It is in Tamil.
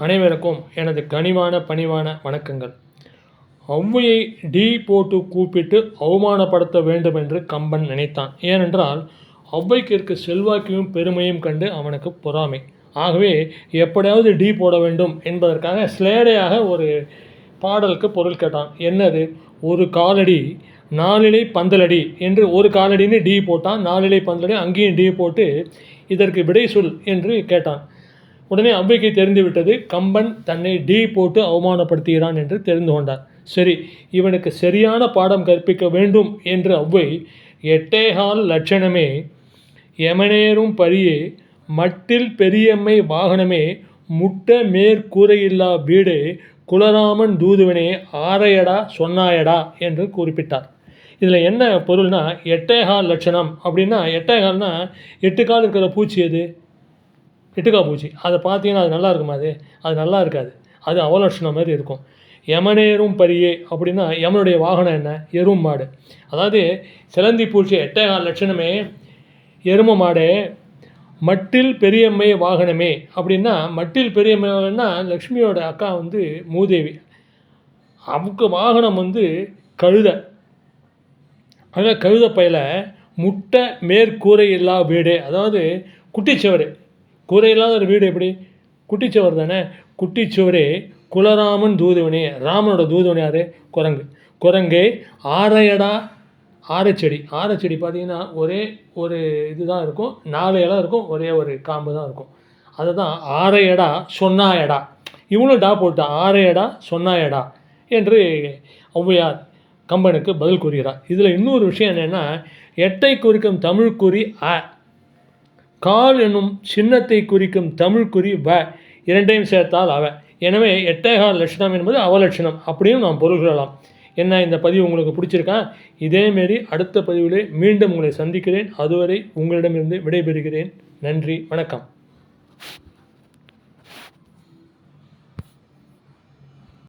அனைவருக்கும் எனது கனிவான பணிவான வணக்கங்கள். ஔவையை டி போட்டு கூப்பிட்டு அவமானப்படுத்த வேண்டும் என்று கம்பன் நினைத்தான். ஏனென்றால் ஔவைக்கு இருக்க செல்வாக்கையும் பெருமையும் கண்டு அவனுக்கு பொறாமை. ஆகவே எப்படியாவது டி போட வேண்டும் என்பதற்காக ஸ்லேடையாக ஒரு பாடலுக்கு பொருள் கேட்டான். என்னது? ஒரு காலடி நாலிலை பந்தலடி என்று ஒரு காலடின்னு டி போட்டான். நாலிலை பந்தலடி அங்கேயும் டி போட்டு இதற்கு விடை சொல் என்று கேட்டான். உடனே அவ்வைக்கு தெரிந்துவிட்டது கம்பன் தன்னை டீ போட்டு அவமானப்படுத்துகிறான் என்று தெரிந்து கொண்டார். சரி இவனுக்கு சரியான பாடம் கற்பிக்க வேண்டும் என்று அவ்வை எட்டேகால் லட்சணமே எமனேறும் பரியே மட்டில் பெரியம்மை வாகனமே முட்ட மேற்கூரையில்லா வீடு குலராமன் தூதுவனே ஆரையடா சொன்னாயடா என்று குறிப்பிட்டார். இதில் என்ன பொருள்னா எட்டேகால் லட்சணம் அப்படின்னா எட்டேகால்னா எட்டு கால் இருக்கிற பூச்சி எது? இட்டுக்கா பூச்சி. அதை பார்த்தீங்கன்னா அது நல்லா இருக்குமா அது? அது நல்லா இருக்காது. அது அவலட்சணம் மாதிரி இருக்கும். யமனேரும் பரியே அப்படின்னா யமனுடைய வாகனம் என்ன? எரும் மாடு. அதாவது சிலந்தி பூச்சி எட்டேகால் லட்சணமே எரும மாடே மட்டில் பெரியம்மை வாகனமே அப்படின்னா மட்டில் பெரியம்மைன்னா லக்ஷ்மியோட அக்கா வந்து மூதேவி. அவங்க வாகனம் வந்து கழுத. அங்கே கழுத பையில முட்டை மேற்கூரை இல்லா வீடு அதாவது குட்டிச்சுவர் கூரை இல்லாத ஒரு வீடு எப்படி? குட்டிச்சுவர் தானே? குட்டிச்சுவரே குலராமன் தூதுவனே. ராமனோட தூதுவன் யார்? குரங்கு. குரங்கு ஆரையடா ஆரைச்செடி ஆரைச்செடி பார்த்திங்கன்னா ஒரே ஒரு இதுதான் இருக்கும். நாலு இலை இருக்கும். ஒரே ஒரு காம்பு தான் இருக்கும். அதை தான் ஆரையடா சொன்னாயடா. இவனும் டா போட்டா ஆரையடா சொன்னாயடா என்று ஔவையார் கம்பனுக்கு பதில் கூறுகிறார். இதில் இன்னொரு விஷயம் என்னென்னா எட்டை குறிக்கும் தமிழ் குறி அ. கால் என்னும் சின்னத்தை குறிக்கும் தமிழ் குறி வ இரண்டையும் சேர்த்தால் அவ. எனவே எட்டேகால் லட்சணம் என்பது அவலட்சணம் அப்படியும் நாம் பொருள் கொள்ளலாம் என்ன இந்த பதிவு உங்களுக்கு பிடிச்சிருக்கா? இதேமாரி அடுத்த பதிவிலே மீண்டும் உங்களை சந்திக்கிறேன். அதுவரை உங்களிடமிருந்து விடைபெறுகிறேன். நன்றி வணக்கம்.